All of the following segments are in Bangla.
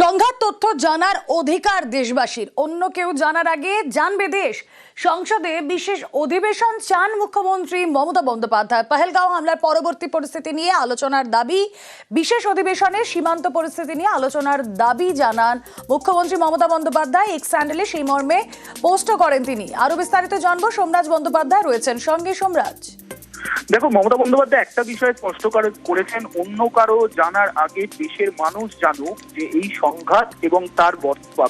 সংঘাত তথ্য জানার অধিকার দেশবাসীর। অন্য কেউ জানার আগে জানবে দেশ। সংসদে বিশেষ অধিবেশন চান মুখ্যমন্ত্রী মমতা বন্দ্যোপাধ্যায়। পহেলগাঁও হামলার পরবর্তী পরিস্থিতি নিয়ে আলোচনার দাবি, বিশেষ অধিবেশনে সীমান্ত পরিস্থিতি নিয়ে আলোচনার দাবি জানান মুখ্যমন্ত্রী মমতা বন্দ্যোপাধ্যায়। এক স্যান্ডেলে সেই মর্মে পোস্টও করেন তিনি। আরও বিস্তারিত জানব, সোমরাজ বন্দ্যোপাধ্যায় রয়েছেন সঙ্গে। সোমরাজ। দেখো, মমতা বন্দ্যোপাধ্যায় একটা বিষয় স্পষ্ট করে- করেছেন, অন্য কারও জানার আগে দেশের মানুষ জানুক যে এই সংঘাত এবং তার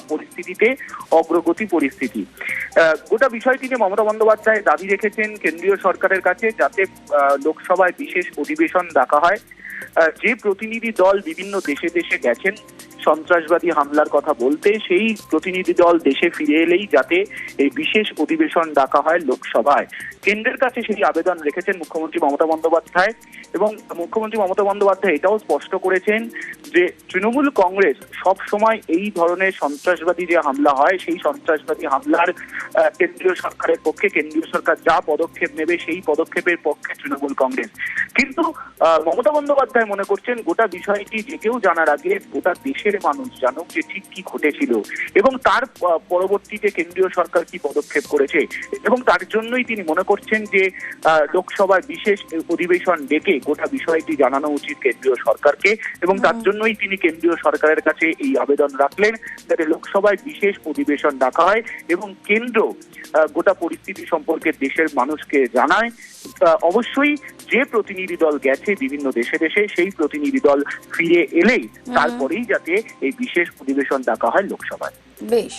পরিস্থিতিতে অগ্রগতি পরিস্থিতি। গোটা বিষয়টি নিয়ে মমতা বন্দ্যোপাধ্যায় দাবি রেখেছেন কেন্দ্রীয় সরকারের কাছে যাতে লোকসভায় বিশেষ অধিবেশন ডাকা হয়। যে প্রতিনিধি দল বিভিন্ন দেশে দেশে গেছেন সন্ত্রাসবাদী হামলার কথা বলতে সেই প্রতিনিধি দল দেশে ফিরে এলেই যাতে এই বিশেষ অধিবেশন ডাকা হয় লোকসভায়। কেন্দ্রের কাছে সেই আবেদন রেখেছেন মুখ্যমন্ত্রী মমতা বন্দ্যোপাধ্যায় এবং মুখ্যমন্ত্রী মমতা বন্দ্যোপাধ্যায় এটাও স্পষ্ট করেছেন যে তৃণমূল কংগ্রেস সব সময় এই ধরনের সন্ত্রাসবাদী যে হামলা হয়, সেই সন্ত্রাসবাদী হামলার কেন্দ্রীয় সরকারের পক্ষে কেন্দ্রীয় সরকার যা পদক্ষেপ নেবে সেই পদক্ষেপের পক্ষে তৃণমূল কংগ্রেস। কিন্তু মমতা বন্দ্যোপাধ্যায় মনে করছেন গোটা বিষয়টি যে কেউ জানার আগে গোটা দেশের মানুষ জানুক যে ঠিক কি ঘটেছিল। এবং তার পরবর্তীতে কেন্দ্রীয় সরকার কি পদক্ষেপ করেছে। এবং তার জন্যই তিনি মনে করছেন যে লোকসভার বিশেষ অধিবেশন ডেকে গোটা বিষয়টি জানানো উচিত কেন্দ্রীয় সরকারকে। এবং তার জন্যই তিনি কেন্দ্রীয় সরকারের কাছে এই আবেদন রাখলেন যাতে লোকসভায় বিশেষ অধিবেশন ডাকা হয় এবং কেন্দ্র গোটা পরিস্থিতি সম্পর্কে দেশের মানুষকে জানায়। অবশ্যই যে প্রতিনিধি দল গেছে বিভিন্ন দেশে দেশে সেই প্রতিনিধি দল ফিরে এলেই তারপরেই যাতে এই বিশেষ অধিবেশন ডাকা হয় লোকসভায়। বেশ।